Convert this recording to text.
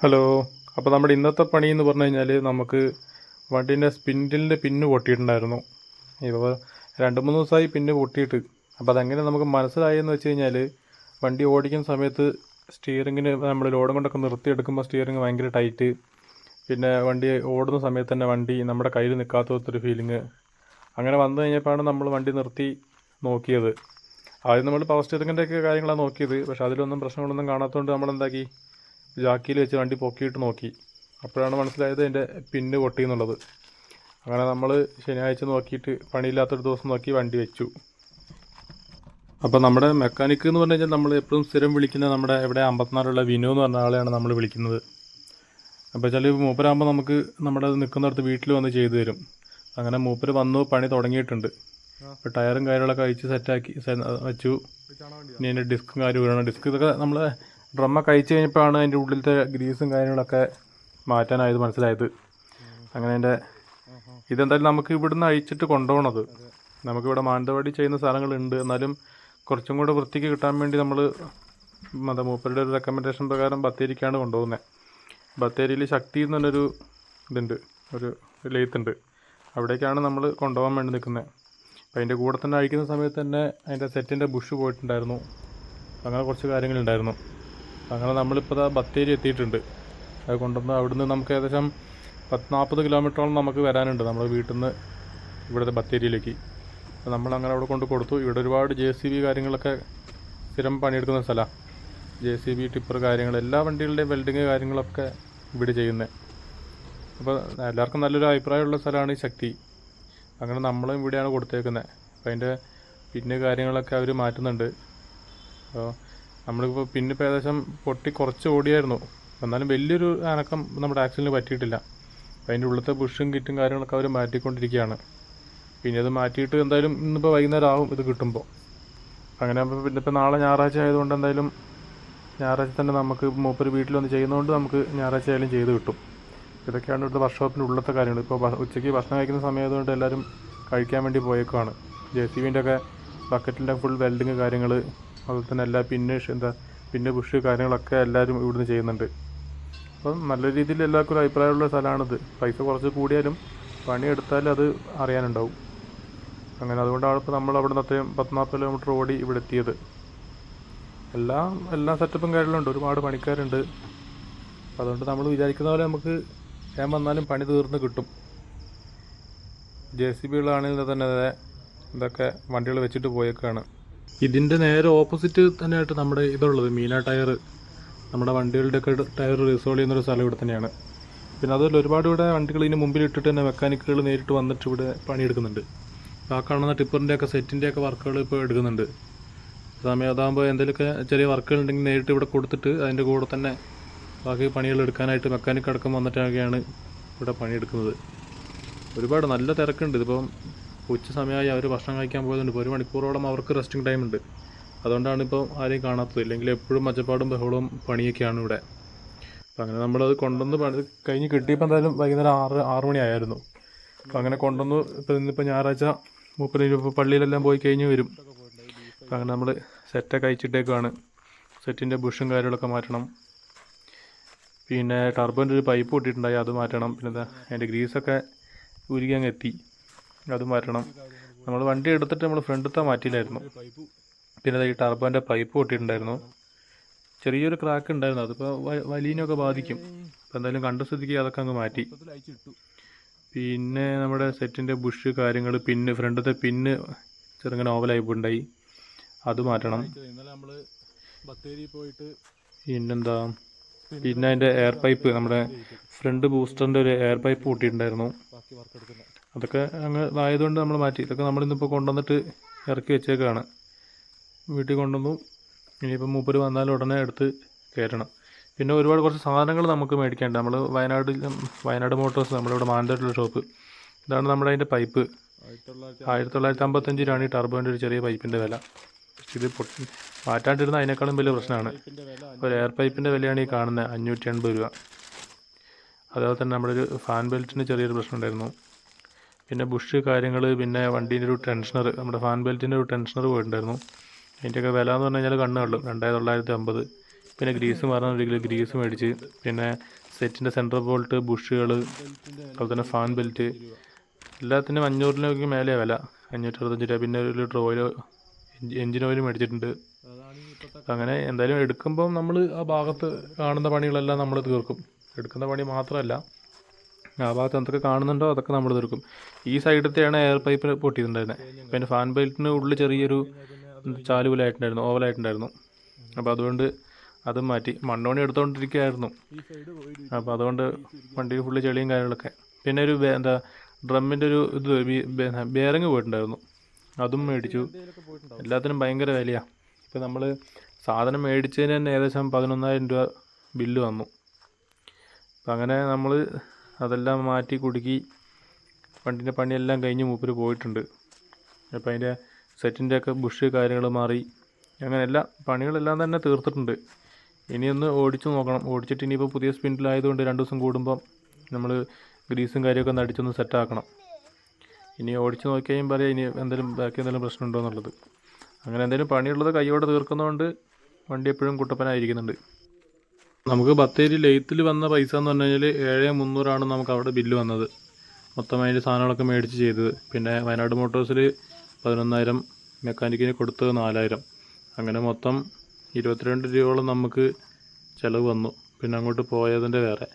Hello. അപ്പോൾ നമ്മുടെ ഇന്നത്തെ പണി എന്ന് പറഞ്ഞു കഴിഞ്ഞാൽ നമുക്ക് വണ്ടീന്റെ സ്പിൻഡിലിന്റെ പിന്ന് പൊട്ടിയിട്ടുണ്ടായിരുന്നു. ഇപ്പോൾ രണ്ട് മൂന്ന് ദിവസമായി പിന്ന് പൊട്ടിയിട്ട്. അപ്പോൾ അതെങ്ങനെ നമുക്ക് മനസ്സിലായെന്ന് വെച്ച് കഴിഞ്ഞാൽ വണ്ടി ഓടിക്കുന്ന സമയത്ത് സ്റ്റിയറിങ്ങിന് നമ്മൾ ലോഡും കൊണ്ടൊക്കെ നിർത്തിയെടുക്കുമ്പോൾ സ്റ്റിയറിങ് ഭയങ്കര ടൈറ്റ് പിന്നെ വണ്ടി ഓടുന്ന സമയത്ത് തന്നെ വണ്ടി നമ്മുടെ കയ്യിൽ നിൽക്കാത്തൊരു ഫീലിങ് അങ്ങനെ വന്നു കഴിഞ്ഞപ്പോഴാണ് നമ്മൾ വണ്ടി നിർത്തി നോക്കിയത്. ആദ്യം നമ്മൾ പവർ സ്റ്റിയറിങ്ങിന്റെയൊക്കെ കാര്യങ്ങളാണ് നോക്കിയത്. പക്ഷേ അതിലൊന്നും പ്രശ്നങ്ങളൊന്നും കാണാത്തതുകൊണ്ട് നമ്മൾ എന്താക്കി ജാക്കിയിൽ വെച്ച് വണ്ടി പൊക്കിയിട്ട് നോക്കി. അപ്പോഴാണ് മനസ്സിലായത് എന്റെ പിന്ന് പൊട്ടി എന്നുള്ളത്. അങ്ങനെ നമ്മൾ ശനിയാഴ്ച നോക്കിയിട്ട് പണിയില്ലാത്തൊരു ദിവസം നോക്കി വണ്ടി വെച്ചു. അപ്പോൾ നമ്മുടെ മെക്കാനിക് എന്ന് പറഞ്ഞു കഴിഞ്ഞാൽ നമ്മൾ എപ്പോഴും സ്ഥിരം വിളിക്കുന്ന നമ്മുടെ ഇവിടെ അമ്പത്തിനാലുള്ള വിനു എന്ന് പറഞ്ഞ ആളെയാണ് നമ്മൾ വിളിക്കുന്നത്. അപ്പോൾ വെച്ചാൽ മൂപ്പരാകുമ്പോൾ നമുക്ക് നമ്മുടെ നിൽക്കുന്നിടത്ത് വീട്ടിൽ വന്ന് ചെയ്തു തരും. അങ്ങനെ മൂപ്പര് വന്നു പണി തുടങ്ങിയിട്ടുണ്ട്. ഇപ്പോൾ ടയറും കാര്യങ്ങളൊക്കെ അഴിച്ച് സെറ്റാക്കി വെച്ചു. ഇനി അതിന്റെ ഡിസ്കും കാര്യം ഡിസ്ക് ഇതൊക്കെ നമ്മൾ ഡ്രമ്മൊക്കെ കഴിച്ചു കഴിഞ്ഞപ്പോഴാണ് അതിന്റെ ഉള്ളിലത്തെ ഗ്രീസും കാര്യങ്ങളൊക്കെ മാറ്റാനായത് മനസ്സിലായത്. അങ്ങനെ അതിന്റെ ഇതെന്തായാലും നമുക്ക് ഇവിടുന്ന് അഴിച്ചിട്ട് കൊണ്ടുപോകണത് നമുക്കിവിടെ മാനന്തവാടി ചെയ്യുന്ന സ്ഥലങ്ങളുണ്ട് എന്നാലും കുറച്ചും കൂടെ വൃത്തിക്ക് കിട്ടാൻ വേണ്ടി നമ്മൾ മത മൂപ്പരുടെ ഒരു റെക്കമെൻഡേഷൻ പ്രകാരം ബത്തേരിക്കാണ് കൊണ്ടുപോകുന്നത് ബത്തേരിയിൽ ശക്തി എന്ന് പറഞ്ഞൊരു ഇതുണ്ട്. ഒരു ലെയ്ത്തുണ്ട് അവിടേക്കാണ് നമ്മൾ കൊണ്ടുപോകാൻ വേണ്ടി നിൽക്കുന്നത് അപ്പോൾ അതിന്റെ കൂടെ തന്നെ അഴിക്കുന്ന സമയത്ത് തന്നെ അതിന്റെ സെറ്റിന്റെ ബുഷ് പോയിട്ടുണ്ടായിരുന്നു. അങ്ങനെ കുറച്ച് കാര്യങ്ങളുണ്ടായിരുന്നു. അങ്ങനെ നമ്മളിപ്പോൾ ബത്തേരി എത്തിയിട്ടുണ്ട്. അത് കൊണ്ടുവന്ന് അവിടുന്ന് നമുക്ക് ഏകദേശം പത്ത് നാൽപ്പത് കിലോമീറ്ററോളം നമുക്ക് വരാനുണ്ട് നമ്മുടെ വീട്ടിൽ നിന്ന് ഇവിടുത്തെ ബത്തേരിയിലേക്ക്. അപ്പോൾ നമ്മൾ അങ്ങനെ അവിടെ കൊണ്ട് കൊടുത്തു. ഇവിടെ ഒരുപാട് ജെ സി ബി കാര്യങ്ങളൊക്കെ സ്ഥിരം പണിയെടുക്കുന്ന സ്ഥലമാണ് ജെ സി ബി ടിപ്പർ കാര്യങ്ങൾ എല്ലാ വണ്ടികളുടെയും വെൽഡിങ് കാര്യങ്ങളൊക്കെ ഇവിടെ ചെയ്യുന്നത് അപ്പോൾ എല്ലാവർക്കും നല്ലൊരു അഭിപ്രായമുള്ള സ്ഥലമാണ് ഈ ശക്തി. അങ്ങനെ നമ്മളും ഇവിടെയാണ് കൊടുത്തേക്കുന്നത് അപ്പോൾ അതിന്റെ പിന്നെ കാര്യങ്ങളൊക്കെ അവർ മാറ്റുന്നുണ്ട്. അപ്പോൾ നമ്മളിപ്പോൾ പിന്നെ ഇപ്പോൾ ഏകദേശം പൊട്ടി കുറച്ച് ഓടിയായിരുന്നു. എന്നാലും വലിയൊരു അനക്കം നമ്മുടെ ആക്സിഡന്റിന് പറ്റിയിട്ടില്ല. അപ്പോൾ അതിന്റെ ഉള്ളിലത്തെ ബുഷും കിറ്റും കാര്യങ്ങളൊക്കെ അവർ മാറ്റിക്കൊണ്ടിരിക്കുകയാണ്. പിന്നെ അത് മാറ്റിയിട്ട് എന്തായാലും ഇന്നിപ്പോൾ വൈകുന്നേരം ആവും ഇത് കിട്ടുമ്പോൾ അങ്ങനെ ആകുമ്പോൾ പിന്നെ ഇപ്പോൾ നാളെ ഞായറാഴ്ച ആയതുകൊണ്ട് എന്തായാലും ഞായറാഴ്ച തന്നെ നമുക്ക് മൂപ്പർ വീട്ടിൽ വന്ന് ചെയ്യുന്നതുകൊണ്ട് നമുക്ക് ഞായറാഴ്ച ആയാലും ചെയ്ത് കിട്ടും. ഇതൊക്കെയാണ് ഇവിടുത്തെ വർക്ക്ഷോപ്പിന്റെ ഉള്ളത്തെ കാര്യങ്ങൾ. ഇപ്പോൾ ഉച്ചയ്ക്ക് ഭക്ഷണം കഴിക്കുന്ന സമയമായതുകൊണ്ട് എല്ലാവരും കഴിക്കാൻ വേണ്ടി പോയേക്കുവാണ്. ജെ സി ബിന്റെ ഒക്കെ ബക്കറ്റിന്റെ ഫുൾ വെൽഡിങ് കാര്യങ്ങൾ അതുപോലെ തന്നെ എല്ലാ പിന്നെ എന്താ പിന്നെ ബുഷ് കാര്യങ്ങളൊക്കെ എല്ലാവരും ഇവിടുന്ന് ചെയ്യുന്നുണ്ട്. അപ്പം നല്ല രീതിയിൽ എല്ലാവർക്കും ഒരു അഭിപ്രായമുള്ള സ്ഥലമാണിത്. പൈസ കുറച്ച് കൂടിയാലും പണിയെടുത്താൽ അത് അറിയാനുണ്ടാവും. അങ്ങനെ അതുകൊണ്ടാണ് ഇപ്പോൾ നമ്മൾ അവിടെ നിന്ന് അത്രയും പത്ത് നാൽപ്പത് കിലോമീറ്റർ ഓടി ഇവിടെ എത്തിയത്. എല്ലാ എല്ലാ സെറ്റപ്പും കാര്യങ്ങളുണ്ട്. ഒരുപാട് പണിക്കാരുണ്ട്. അതുകൊണ്ട് നമ്മൾ വിചാരിക്കുന്ന പോലെ നമുക്ക് ഞാൻ വന്നാലും പണി തീർന്ന് കിട്ടും. ജെ സി ബികളാണെങ്കിൽ തന്നെ ഇതൊക്കെ വണ്ടികൾ വെച്ചിട്ട് പോയേക്കാണ്. ഇതിന്റെ നേരെ ഓപ്പോസിറ്റ് തന്നെയായിട്ട് നമ്മുടെ ഇതുള്ളത് മീന ടയർ നമ്മുടെ വണ്ടികളുടെയൊക്കെ ടയർ റിസോൾവ് ചെയ്യുന്നൊരു സ്ഥലം ഇവിടെ തന്നെയാണ്. പിന്നെ അതുപോലെ ഒരുപാട് ഇവിടെ വണ്ടികൾ ഇതിന് മുമ്പിൽ ഇട്ടിട്ട് തന്നെ മെക്കാനിക്കുകൾ നേരിട്ട് വന്നിട്ട് ഇവിടെ പണിയെടുക്കുന്നുണ്ട്. ആ കാണുന്ന ടിപ്പറിന്റെ ഒക്കെ സെറ്റിന്റെ ഒക്കെ വർക്കുകൾ ഇപ്പോൾ എടുക്കുന്നുണ്ട്. സമയം അതാകുമ്പോൾ എന്തെങ്കിലുമൊക്കെ ചെറിയ വർക്കുകൾ ഉണ്ടെങ്കിൽ നേരിട്ട് ഇവിടെ കൊടുത്തിട്ട് അതിന്റെ കൂടെ തന്നെ ബാക്കി പണികൾ എടുക്കാനായിട്ട് മെക്കാനിക് അടക്കം വന്നിട്ടൊക്കെയാണ് ഇവിടെ പണിയെടുക്കുന്നത്. ഒരുപാട് നല്ല തിരക്കുണ്ട്. ഇതിപ്പം ഉച്ച സമയമായി അവർ ഭക്ഷണം കഴിക്കാൻ പോയതുകൊണ്ട് ഇപ്പോൾ ഒരു മണിക്കൂറോളം അവർക്ക് റെസ്റ്റിംഗ് ടൈം ഉണ്ട്. അതുകൊണ്ടാണ് ഇപ്പോൾ ആരെയും കാണാത്തത്. ഇല്ലെങ്കിൽ എപ്പോഴും മച്ചപ്പാടും ബഹളവും പണിയൊക്കെയാണ് ഇവിടെ. അപ്പം അങ്ങനെ നമ്മളത് കൊണ്ടുവന്ന് പണി കഴിഞ്ഞ് കിട്ടിയപ്പോൾ എന്തായാലും വൈകുന്നേരം ആറ് ആറ് മണിയായിരുന്നു. അപ്പം അങ്ങനെ കൊണ്ടുവന്ന് ഇപ്പം ഇന്നിപ്പോൾ ഞായറാഴ്ച മുപ്പത് ഇപ്പോൾ പള്ളിയിലെല്ലാം പോയി കഴിഞ്ഞ് വരും. അപ്പം അങ്ങനെ നമ്മൾ സെറ്റൊക്കെ അയച്ചിട്ടേക്കാണ് സെറ്റിന്റെ ബുഷും കാര്യങ്ങളൊക്കെ മാറ്റണം. പിന്നെ ടർബോന്റെ ഒരു പൈപ്പ് പൊട്ടിയിട്ടുണ്ടായി അത് മാറ്റണം. പിന്നെ എന്താ അതിന്റെ ഗ്രീസൊക്കെ ഉരുകി അങ്ങ് എത്തി. അത് മാറ്റണം. നമ്മൾ വണ്ടി എടുത്തിട്ട് നമ്മൾ ഫ്രണ്ടത്തെ മാറ്റിയില്ലായിരുന്നു. പിന്നെ ഈ ടർബോന്റെ പൈപ്പ് പൊട്ടിയിട്ടുണ്ടായിരുന്നു. ചെറിയൊരു ക്രാക്ക് ഉണ്ടായിരുന്നു. അതിപ്പോൾ വലിയനൊക്കെ ബാധിക്കും. അപ്പോൾ എന്തായാലും കണ്ട സ്ഥിതിക്ക് അതൊക്കെ അങ്ങ് മാറ്റി. പിന്നെ നമ്മുടെ സെറ്റിന്റെ ബുഷ് കാര്യങ്ങൾ പിന്ന് ഫ്രണ്ടത്തെ പിന്ന് ചെറുങ്ങനെ ഓവലായി പോയി അത് മാറ്റണം. പിന്നെന്താ? പിന്നെ അതിന്റെ എയർ പൈപ്പ് നമ്മുടെ ഫ്രണ്ട് ബൂസ്റ്ററിന്റെ ഒരു എയർ പൈപ്പ് പൊട്ടിയിട്ടുണ്ടായിരുന്നു. അതൊക്കെ അങ്ങ് ആയതുകൊണ്ട് നമ്മൾ മാറ്റി. ഇതൊക്കെ നമ്മളിന്നിപ്പോൾ കൊണ്ടുവന്നിട്ട് ഇറക്കി വെച്ചേക്കാണ്. വീട്ടിൽ കൊണ്ടുവന്നു. ഇനിയിപ്പോൾ മൂപ്പര് വന്നാൽ ഉടനെ എടുത്ത് കയറ്റണം. പിന്നെ ഒരുപാട് കുറച്ച് സാധനങ്ങൾ നമുക്ക് മേടിക്കേണ്ട. നമ്മൾ വയനാട് വയനാട് മോട്ടോഴ്സ് നമ്മളിവിടെ മാനന്തവാടിയുള്ള ഷോപ്പ്. ഇതാണ് നമ്മുടെ അതിന്റെ പൈപ്പ്. ആയിരത്തി തൊള്ളായിരത്തി അമ്പത്തഞ്ച് രൂപയാണ് ഈ ടർബോന്റെ ഒരു ചെറിയ പൈപ്പിന്റെ വില. ഇത് പൊട്ടി മാറ്റാണ്ടിരുന്ന അതിനേക്കാളും വലിയ പ്രശ്നമാണ്. ഒരു എയർ പൈപ്പിന്റെ വിലയാണ് ഈ കാണുന്നത് അഞ്ഞൂറ്റി എൺപത് രൂപ. അതേപോലെ തന്നെ നമ്മുടെ ഒരു ഫാൻ ബെൽറ്റിന് ചെറിയൊരു പ്രശ്നം ഉണ്ടായിരുന്നു. പിന്നെ ബുഷ് കാര്യങ്ങൾ പിന്നെ വണ്ടീന്റെ ഒരു ടെൻഷനർ നമ്മുടെ ഫാൻ ബെൽറ്റിന്റെ ഒരു ടെൻഷനർ പോയിട്ടുണ്ടായിരുന്നു. അതിന്റെയൊക്കെ വില എന്ന് പറഞ്ഞു കഴിഞ്ഞാൽ കണ്ണ് കള്ളും രണ്ടായിരത്തി തൊള്ളായിരത്തി അമ്പത് പിന്നെ ഗ്രീസ് മാറാൻ ഒരു കിലോ ഗ്രീസ് മേടിച്ച് പിന്നെ സെറ്റിന്റെ സെൻട്രൽ ബോൾട്ട് ബുഷുകൾ അതുപോലെ തന്നെ ഫാൻ ബെൽറ്റ് എല്ലാത്തിനും അഞ്ഞൂറിലേക്ക് മേലെ വില. അഞ്ഞൂറ്റി അറുപത്തഞ്ച് രൂപ. പിന്നെ ഒരു ലിറ്റർ ഓയിൽ എഞ്ചിൻ ഓയിൽ മേടിച്ചിട്ടുണ്ട്. അങ്ങനെ എന്തായാലും എടുക്കുമ്പം നമ്മൾ ആ ഭാഗത്ത് കാണുന്ന പണികളെല്ലാം നമ്മൾ തീർക്കും. എടുക്കുന്ന പണി മാത്രമല്ല ആ ഭാഗത്ത് എന്തൊക്കെ കാണുന്നുണ്ടോ അതൊക്കെ നമ്മൾ തീർക്കും ഈ സൈഡത്തെയാണ് എയർ പൈപ്പ് പൊട്ടിയിട്ടുണ്ടായിരുന്നത് പിന്നെ ഫാൻ ബെൽറ്റിന് ഉള്ളിൽ ചെറിയൊരു ചാലുപോലായിട്ടുണ്ടായിരുന്നു ഓവലായിട്ടുണ്ടായിരുന്നു അപ്പോൾ അതുകൊണ്ട് അതും മാറ്റി. മണ്ണോണി എടുത്തുകൊണ്ടിരിക്കുകയായിരുന്നു അപ്പോൾ അതുകൊണ്ട് വണ്ടിയിൽ ഫുള്ള് ചെളിയും കാര്യങ്ങളൊക്കെ. പിന്നെ ഒരു എന്താ ഡ്രമ്മിന്റെ ഒരു ഇത് ബേറിങ് പോയിട്ടുണ്ടായിരുന്നു. അതും മേടിച്ചു. എല്ലാത്തിനും ഭയങ്കര വിലയാണ് ഇപ്പോൾ നമ്മൾ സാധനം മേടിച്ചതിന് തന്നെ ഏകദേശം പതിനൊന്നായിരം രൂപ ബില്ല് വന്നു. അപ്പം അങ്ങനെ നമ്മൾ അതെല്ലാം മാറ്റി കുടുക്കി വണ്ടിന്റെ പണിയെല്ലാം കഴിഞ്ഞ് മൂപ്പര് പോയിട്ടുണ്ട്. അപ്പോൾ അതിന്റെ സെറ്റിന്റെ ഒക്കെ ബുഷ് കാര്യങ്ങൾ മാറി. അങ്ങനെ എല്ലാ പണികളെല്ലാം തന്നെ തീർത്തിട്ടുണ്ട്. ഇനിയൊന്ന് ഓടിച്ചു നോക്കണം. ഓടിച്ചിട്ട് ഇനിയിപ്പോൾ പുതിയ സ്പിൻഡിലായതുകൊണ്ട് രണ്ട് ദിവസം കൂടുമ്പം നമ്മൾ ഗ്രീസും കാര്യമൊക്കെ ഒന്ന് അടിച്ചൊന്ന് സെറ്റാക്കണം. ഇനി ഓടിച്ച് നോക്കി പറയാം ഇനി എന്തെങ്കിലും ബാക്കി എന്തെങ്കിലും പ്രശ്നമുണ്ടോ എന്നുള്ളത്. അങ്ങനെ എന്തെങ്കിലും പണിയുള്ളത് കൈയോടെ തീർക്കുന്നതുകൊണ്ട് വണ്ടി എപ്പോഴും കുട്ടപ്പനായിരിക്കുന്നുണ്ട്. നമുക്ക് ബത്തേരി ലെയ്ത്തിൽ വന്ന പൈസ എന്ന് പറഞ്ഞു കഴിഞ്ഞാൽ ഏഴ് മുന്നൂറാണ് നമുക്ക് അവിടെ ബില്ല് വന്നത്. മൊത്തം അതിന്റെ സാധനങ്ങളൊക്കെ മേടിച്ച് ചെയ്തത്. പിന്നെ വയനാട് മോട്ടോഴ്സിൽ പതിനൊന്നായിരം മെക്കാനിക്കിന് കൊടുത്തത് നാലായിരം. അങ്ങനെ മൊത്തം ഇരുപത്തിരണ്ട് രൂപയോളം നമുക്ക് ചിലവ് വന്നു. പിന്നെ അങ്ങോട്ട് പോയതിന്റെ വേറെ.